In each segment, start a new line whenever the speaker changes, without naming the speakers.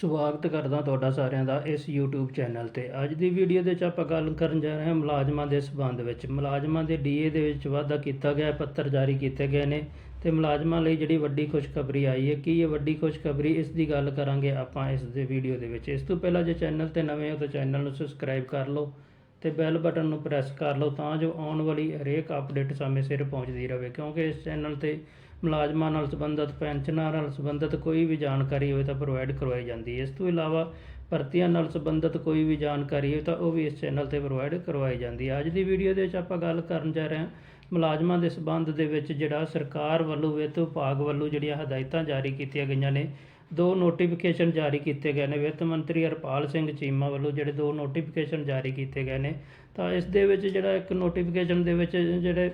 ਸਵਾਗਤ ਕਰਦਾ ਤੁਹਾਡਾ ਸਾਰਿਆਂ ਦਾ ਇਸ YouTube ਚੈਨਲ ਤੇ। ਅੱਜ ਦੀ ਵੀਡੀਓ ਦੇ ਵਿੱਚ ਆਪਾਂ ਗੱਲ ਕਰਨ ਜਾ ਰਹੇ ਹਾਂ ਮੁਲਾਜ਼ਮਾਂ ਦੇ ਸਬੰਧ ਵਿੱਚ। ਮੁਲਾਜ਼ਮਾਂ ਦੇ ਡੀਏ ਦੇ ਵਿੱਚ ਵਾਧਾ ਕੀਤਾ ਗਿਆ ਹੈ, ਪੱਤਰ ਜਾਰੀ ਕੀਤੇ ਗਏ ਨੇ ਤੇ ਮੁਲਾਜ਼ਮਾਂ ਲਈ ਜਿਹੜੀ ਵੱਡੀ ਖੁਸ਼ਖਬਰੀ ਆਈ ਹੈ ਕੀ ਇਹ ਵੱਡੀ ਖੁਸ਼ਖਬਰੀ ਇਸ ਦੀ ਗੱਲ ਕਰਾਂਗੇ ਆਪਾਂ ਇਸ ਦੇ ਵੀਡੀਓ ਦੇ ਵਿੱਚ। ਇਸ ਤੋਂ ਪਹਿਲਾਂ ਜੇ ਚੈਨਲ ਤੇ ਨਵੇਂ ਹੋ ਤਾਂ ਚੈਨਲ ਨੂੰ ਸਬਸਕ੍ਰਾਈਬ ਕਰ ਲਓ ਤੇ ਬੈਲ ਬਟਨ ਨੂੰ ਪ੍ਰੈਸ ਕਰ ਲਓ ਤਾਂ ਜੋ ਆਉਣ ਵਾਲੀ ਹਰੇਕ ਅਪਡੇਟ ਸਮੇਂ ਸਿਰ ਪਹੁੰਚਦੀ ਰਹੇ। ਕਿਉਂਕਿ ਇਸ ਚੈਨਲ ਤੇ ਮੁਲਾਜ਼ਮਾਂ ਨਾਲ ਸੰਬੰਧਿਤ, ਪੈਨਸ਼ਨਾਂ ਨਾਲ ਸੰਬੰਧਿਤ ਕੋਈ ਵੀ ਜਾਣਕਾਰੀ ਹੋਵੇ ਤਾਂ ਪ੍ਰੋਵਾਈਡ ਕਰਵਾਈ ਜਾਂਦੀ ਹੈ। ਇਸ ਤੋਂ ਇਲਾਵਾ ਭਰਤੀਆਂ ਨਾਲ ਸੰਬੰਧਿਤ ਕੋਈ ਵੀ ਜਾਣਕਾਰੀ ਹੋਵੇ ਤਾਂ ਉਹ ਵੀ ਇਸ ਚੈਨਲ ਤੇ ਪ੍ਰੋਵਾਈਡ ਕਰਵਾਈ ਜਾਂਦੀ ਹੈ। ਅੱਜ ਦੀ ਵੀਡੀਓ ਦੇ ਵਿੱਚ ਆਪਾਂ ਗੱਲ ਕਰਨ ਜਾ ਰਹੇ ਹਾਂ ਮੁਲਾਜ਼ਮਾਂ ਦੇ ਸਬੰਧ ਦੇ ਵਿੱਚ ਜਿਹੜਾ ਸਰਕਾਰ ਵੱਲੋਂ ਵਿੱਤ ਵਿਭਾਗ ਵੱਲੋਂ ਜਿਹੜੀਆਂ ਹਦਾਇਤਾਂ ਜਾਰੀ ਕੀਤੀਆਂ ਗਈਆਂ ਨੇ ਦੋ ਨੋਟੀਫਿਕੇਸ਼ਨ ਜਾਰੀ ਕੀਤੇ ਗਏ ਨੇ। ਵਿੱਤ ਮੰਤਰੀ ਹਰਪਾਲ ਸਿੰਘ ਚੀਮਾ ਵੱਲੋਂ ਜਿਹੜੇ ਦੋ ਨੋਟੀਫਿਕੇਸ਼ਨ ਜਾਰੀ ਕੀਤੇ ਗਏ ਨੇ। ਤਾਂ ਇਸ ਦੇ ਵਿੱਚ ਜਿਹੜਾ ਇੱਕ ਨੋਟੀਫਿਕੇਸ਼ਨ ਦੇ ਵਿੱਚ ਜਿਹੜੇ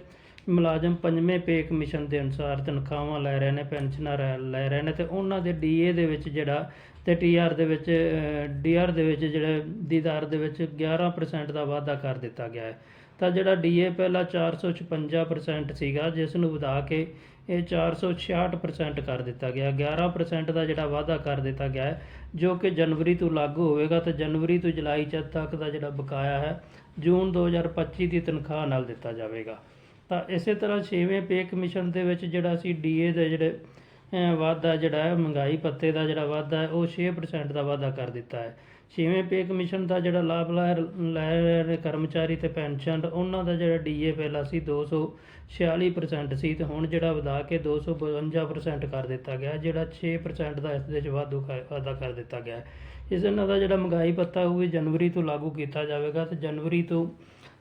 ਮੁਲਾਜ਼ਮ ਪੰਜਵੇਂ ਪੇ ਕਮਿਸ਼ਨ ਦੇ ਅਨੁਸਾਰ ਤਨਖਾਹਾਂ ਲੈ ਰਹੇ ਨੇ, ਪੈਨਸ਼ਨਾਂ ਲੈ ਰਹੇ ਨੇ ਤੇ ਉਹਨਾਂ ਦੇ ਡੀਏ ਦੇ ਵਿੱਚ ਜਿਹੜਾ ਤੇ ਟੀਆਰ ਦੇ ਵਿੱਚ ਡੀਆਰ ਦੇ ਵਿੱਚ ਜਿਹੜਾ ਦੀਦਾਰ ਦੇ ਵਿੱਚ 11% ਦਾ ਵਾਧਾ ਕਰ ਦਿੱਤਾ ਗਿਆ ਹੈ। ਤਾਂ ਜਿਹੜਾ ਡੀਏ ਪਹਿਲਾਂ 456% ਸੀਗਾ ਜਿਸ ਨੂੰ ਵਧਾ ਕੇ ਇਹ 466% ਕਰ ਦਿੱਤਾ ਗਿਆ। 11% ਦਾ ਜਿਹੜਾ ਵਾਧਾ ਕਰ ਦਿੱਤਾ ਗਿਆ ਹੈ ਜੋ ਕਿ ਜਨਵਰੀ ਤੋਂ ਲਾਗੂ ਹੋਵੇਗਾ ਤੇ ਜਨਵਰੀ ਤੋਂ ਜੁਲਾਈ ਚ ਤੱਕ ਦਾ ਜਿਹੜਾ ਬਕਾਇਆ ਹੈ ਜੂਨ 2025 ਦੀ ਤਨਖਾਹ ਨਾਲ ਦਿੱਤਾ ਜਾਵੇਗਾ। ਤਾਂ ਇਸੇ ਤਰ੍ਹਾਂ 6ਵੇਂ ਪੇ ਕਮਿਸ਼ਨ ਦੇ ਵਿੱਚ ਜਿਹੜਾ ਸੀ ਡੀਏ ਦੇ ਜਿਹੜੇ ਅਹ, ਵਾਧਾ ਜਿਹੜਾ ਹੈ ਮਹਿੰਗਾਈ ਪੱਤੇ ਦਾ ਜਿਹੜਾ ਵਾਧਾ ਹੈ ਉਹ 6% ਦਾ ਵਾਧਾ ਕਰ ਦਿੱਤਾ ਹੈ। ਛੇਵੇਂ ਪੇ ਕਮਿਸ਼ਨ ਦਾ ਜਿਹੜਾ ਲਾਭ ਲੈ ਲੈ ਰਹੇ ਨੇ ਕਰਮਚਾਰੀ ਤੇ ਪੈਨਸ਼ਨ, ਉਹਨਾਂ ਦਾ ਜਿਹੜਾ ਡੀਏ ਪਹਿਲਾਂ ਸੀ 246% ਸੀ ਤੇ ਹੁਣ ਜਿਹੜਾ ਵਧਾ ਕੇ 252% ਕਰ ਦਿੱਤਾ ਗਿਆ, ਜਿਹੜਾ 6% ਦਾ ਇਸ ਦੇ ਵਿੱਚ ਵਾਧੂ ਕਰ- ਵਾਧਾ ਕਰ ਦਿੱਤਾ ਗਿਆ। ਇਸ ਨਾਲ ਦਾ ਜਿਹੜਾ ਮਹਿੰਗਾਈ ਭੱਤਾ ਉਹ ਵੀ ਜਨਵਰੀ ਤੋਂ ਲਾਗੂ ਕੀਤਾ ਜਾਵੇਗਾ ਤੇ ਜਨਵਰੀ ਤੋਂ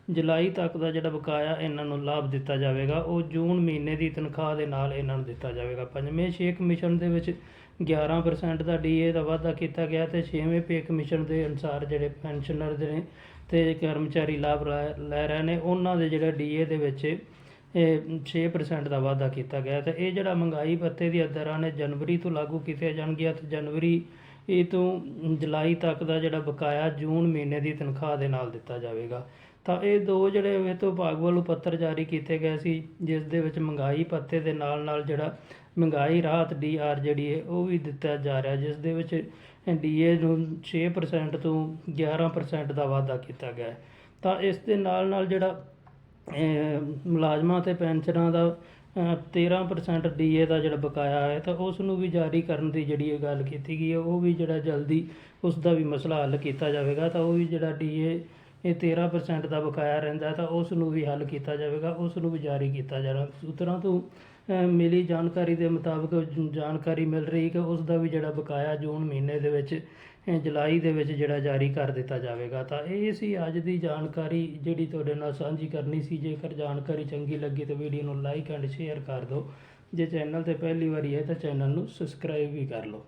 ਜੁਲਾਈ ਤੱਕ ਦਾ ਜਿਹੜਾ ਬਕਾਇਆ ਇਹਨਾਂ ਨੂੰ ਲਾਭ ਦਿੱਤਾ ਜਾਵੇਗਾ, ਉਹ ਜੂਨ ਮਹੀਨੇ ਦੀ ਤਨਖਾਹ ਦੇ ਨਾਲ ਇਹਨਾਂ ਨੂੰ ਦਿੱਤਾ ਜਾਵੇਗਾ। ਪੰਜਵੇਂ ਛੇ ਕਮਿਸ਼ਨ ਦੇ ਵਿੱਚ 11% ਦਾ ਡੀਏ ਦਾ ਵਾਧਾ ਕੀਤਾ ਗਿਆ ਤੇ ਛੇਵੇਂ ਪੇ ਕਮਿਸ਼ਨ ਦੇ ਅਨੁਸਾਰ ਜਿਹੜੇ ਪੈਨਸ਼ਨਰ ਦੇ ਨੇ ਤੇ ਕਰਮਚਾਰੀ ਲਾਭ ਲੈ ਲੈ ਰਹੇ ਨੇ, ਉਹਨਾਂ ਦੇ ਜਿਹੜਾ ਡੀਏ ਦੇ ਵਿੱਚ ਇਹ 6% ਦਾ ਵਾਧਾ ਕੀਤਾ ਗਿਆ ਤੇ ਇਹ ਜਿਹੜਾ ਮਹਿੰਗਾਈ ਭੱਤੇ ਦੀਆਂ ਦਰਾਂ ਨੇ ਜਨਵਰੀ ਤੋਂ ਲਾਗੂ ਕੀਤੇ ਜਾਣਗੀਆਂ ਤੇ ਜਨਵਰੀ ਇਹ ਤੋਂ ਜੁਲਾਈ ਤੱਕ ਦਾ ਜਿਹੜਾ ਬਕਾਇਆ ਜੂਨ ਮਹੀਨੇ ਦੀ ਤਨਖਾਹ ਦੇ ਨਾਲ ਦਿੱਤਾ ਜਾਵੇਗਾ। ਤਾਂ ਇਹ ਦੋ ਜਿਹੜੇ ਵਿੱਤ ਵਿਭਾਗ ਵੱਲੋਂ ਪੱਤਰ ਜਾਰੀ ਕੀਤੇ ਗਏ ਸੀ, ਜਿਸ ਦੇ ਵਿੱਚ ਮਹਿੰਗਾਈ ਪੱਤੇ ਦੇ ਨਾਲ ਨਾਲ ਜਿਹੜਾ ਮਹਿੰਗਾਈ ਰਾਹਤ ਡੀਆਰ ਜਿਹੜੀ ਹੈ ਉਹ ਵੀ ਦਿੱਤਾ ਜਾ ਰਿਹਾ, ਜਿਸ ਦੇ ਵਿੱਚ ਡੀਏ ਨੂੰ 6% ਤੋਂ 11% ਦਾ ਵਾਧਾ ਕੀਤਾ ਗਿਆ ਹੈ। ਤਾਂ ਇਸ ਦੇ ਨਾਲ ਨਾਲ ਜਿਹੜਾ ਮੁਲਾਜ਼ਮਾਂ ਤੇ ਪੈਨਸ਼ਨਰਾਂ ਦਾ, ਅਹ 13% ਡੀਏ ਦਾ ਜਿਹੜਾ ਬਕਾਇਆ ਹੈ, ਤਾਂ ਉਸ ਨੂੰ ਵੀ ਜਾਰੀ ਕਰਨ ਦੀ ਜਿਹੜੀ ਇਹ ਗੱਲ ਕੀਤੀ ਗਈ ਹੈ, ਉਹ ਵੀ ਜਿਹੜਾ ਜਲਦੀ ਉਸ ਦਾ ਵੀ ਮਸਲਾ ਹੱਲ ਕੀਤਾ ਜਾਵੇਗਾ, ਤਾਂ ਉਹ ਵੀ ਜਿਹੜਾ ਡੀਏ ਇਹ 13% ਦਾ ਬਕਾਇਆ ਰਹਿੰਦਾ ਤਾਂ ਉਸ ਨੂੰ ਵੀ ਹੱਲ ਕੀਤਾ ਜਾਵੇਗਾ, ਉਸ ਨੂੰ ਵੀ ਜਾਰੀ ਕੀਤਾ ਜਾਣਾ। ਸੂਤਰਾਂ ਤੋਂ ਮਿਲੀ ਜਾਣਕਾਰੀ ਦੇ ਮੁਤਾਬਕ ਜਾਣਕਾਰੀ ਮਿਲ ਰਹੀ ਕਿ ਉਸ ਦਾ ਵੀ ਜਿਹੜਾ ਬਕਾਇਆ ਜੂਨ ਮਹੀਨੇ ਦੇ ਵਿੱਚ ਜੁਲਾਈ ਦੇ ਵਿੱਚ ਜਿਹੜਾ ਜਾਰੀ ਕਰ ਦਿੱਤਾ ਜਾਵੇਗਾ। ਤਾਂ ਇਹ ਸੀ ਅੱਜ ਦੀ ਜਾਣਕਾਰੀ, ਜਿਹੜੀ ਤੁਹਾਡੇ ਨਾਲ ਸਾਂਝੀ ਕਰਨੀ ਸੀ। ਜੇਕਰ ਜਾਣਕਾਰੀ ਚੰਗੀ ਲੱਗੀ ਤਾਂ ਵੀਡੀਓ ਨੂੰ ਲਾਈਕ ਐਂਡ ਸ਼ੇਅਰ ਕਰ ਦਿਓ। ਜੇ ਚੈਨਲ ਤੇ ਪਹਿਲੀ ਵਾਰੀ ਹੈ ਤਾਂ ਚੈਨਲ ਨੂੰ ਸਬਸਕ੍ਰਾਈਬ ਵੀ ਕਰ ਲਓ।